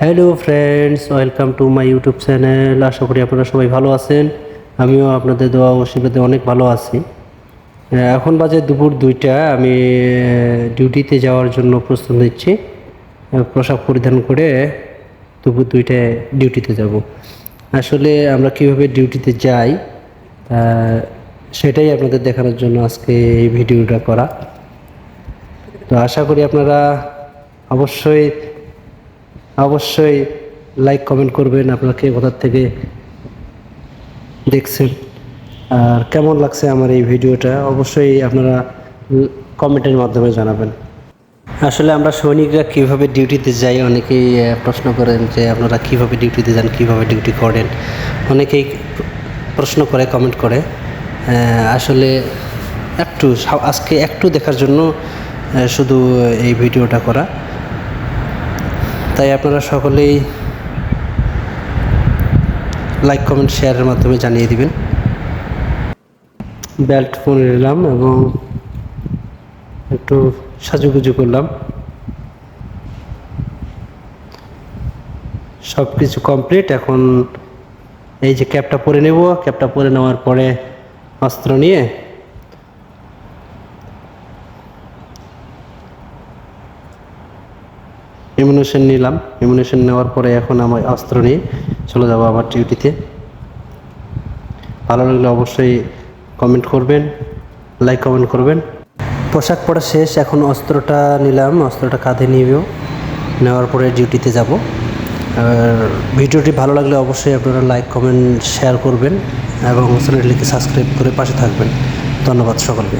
Hello friends welcome to my YouTube channel আশা করি আপনারা সবাই ভালো আছেন। আমিও আপনাদের দোয়া আশীর্বাদে অনেক ভালো আছি। এখন বাজে দুপুর দুইটা। আমি ডিউটিতে যাওয়ার জন্য প্রস্তুত নিচ্ছি। পোশাক পরিধান করে দুপুর দুইটায় ডিউটিতে যাব। আসলে আমরা কীভাবে ডিউটিতে যাই সেটাই আপনাদের দেখানোর জন্য আজকে এই ভিডিওটা করা। তো আশা করি আপনারা অবশ্যই অবশ্যই লাইক কমেন্ট করবেন আপনাকে কোথার থেকে দেখছেন। আর কেমন লাগছে আমার এই ভিডিওটা? অবশ্যই আপনারা কমেন্টের মাধ্যমে জানাবেন। আসলে আমরা সৈনিকরা কীভাবে ডিউটিতে যাই, অনেকেই প্রশ্ন করেন যে আপনারা কীভাবে ডিউটিতে যান, কীভাবে ডিউটি করেন। অনেকেই প্রশ্ন করে কমেন্ট করে। আসলে একটু আজকে একটু দেখার জন্য শুধু এই ভিডিওটা করা। তাই আপনারা সকলেই লাইক কমেন্ট শেয়ারের মাধ্যমে জানিয়ে দিবেন। বেল্ট পরে নিলাম এবং একটু সাজুগুজু করলাম। সব কিছু কমপ্লিট এখন এই যে ক্যাপটা পরে নেব। ক্যাপটা পরে নেওয়ার পরে অস্ত্র নিয়ে ইমিউনেশন নিলাম। ইমিউনেশন নেওয়ার পরে এখন আমার অস্ত্র নিয়ে চলে যাব আমার ডিউটিতে ভালো লাগলে অবশ্যই কমেন্ট করবেন লাইক কমেন্ট করবেন। পোশাক পরা শেষ, এখন অস্ত্রটা নিলাম, অস্ত্রটা কাঁধে নিব। নেওয়ার পরে ডিউটিতে যাব। আর ভিডিওটি ভালো লাগলে অবশ্যই আপনারা লাইক কমেন্ট শেয়ার করবেন এবং চ্যানেলটিকে সাবস্ক্রাইব করে পাশে থাকবেন। ধন্যবাদ সকলকে।